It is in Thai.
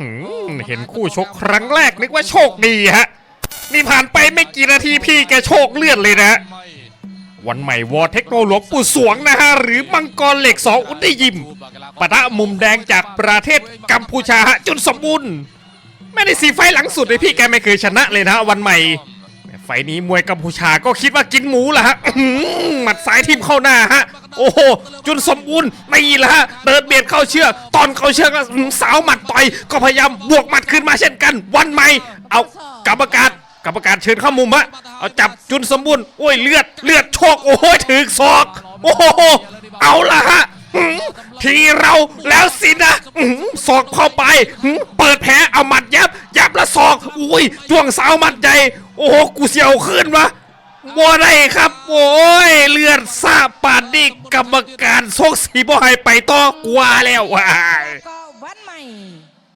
หืมเห็นคู่ชกครั้งแรกนึกว่าโชคดีฮะ นี่ผ่านไปไม่กี่นาทีพี่แกโชคเลือดเลยนะ วันใหม่วอเทคโนหลวงปู่สวงนะฮะ หรือมังกรเหล็กสองอุดยิมปะทะมุมแดงจากประเทศกัมพูชาฮะจนสมบูรณ์ไม่ได้สีไฟหลังสุดเลยพี่แกไม่เคยชนะเลยนะวันใหม่ ไฟนี้มวยกัมพูชาก็คิดว่ากินหมูละฮะอื้อหือหมัดซ้ายทิ่มเข้าหน้าฮะ โอ้โหจุนสมบูรณ์ไม่ละฮะเดินเบียดเข้าเชือกตอนเข้าเชือกก็สาวหมัดต่อยก็พยายามบวกหมัดขึ้นมาเช่นกัน วันใหม่เอากรรมการกรรมการเชิญเข้ามุมฮะเอาจับจุนสมบูรณ์โอ้ยเลือดเลือดโชกโอ้ยถึงศอก โอ้โหเอาละฮะทีเราแล้วสินะศอกเข้าไป เปิดแผลเอาหมัดยับยับแล้วศอกอุ้ยจ้วงสาวหมัดใหญ่โอ้โหกูเสียวขึ้นวะบ่ได้ครับ โอ้ย อซาปานนี่กรรมการโซกสีบ่ให้ไปต่อกว่าแล้วว้าย ก็วันใหม่